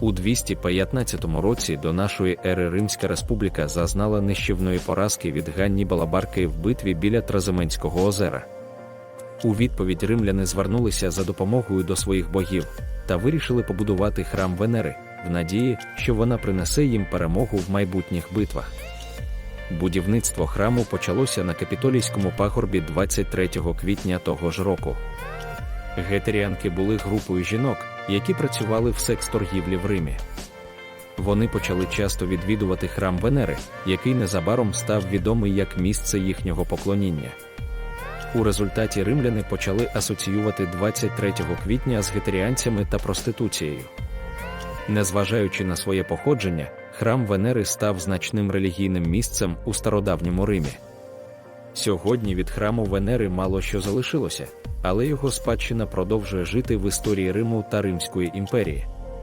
У 215 році до нашої ери Римська республіка зазнала нищівної поразки від Ганнібала Барки в битві біля Тразименського озера. У відповідь римляни звернулися за допомогою до своїх богів та вирішили побудувати храм Венери в надії, що вона принесе їм перемогу в майбутніх битвах. Будівництво храму почалося на капітолійському пагорбі 23 квітня того ж року. Гетеріанки були групою жінок, які працювали в секс-торгівлі в Римі. Вони почали часто відвідувати храм Венери, який незабаром став відомий як місце їхнього поклоніння. У результаті римляни почали асоціювати 23 квітня з гетеріанцями та проституцією. Незважаючи на своє походження, храм Венери став значним релігійним місцем у стародавньому Римі. Сьогодні від храму Венери мало що залишилося, але його спадщина продовжує жити в історії Риму та Римської імперії.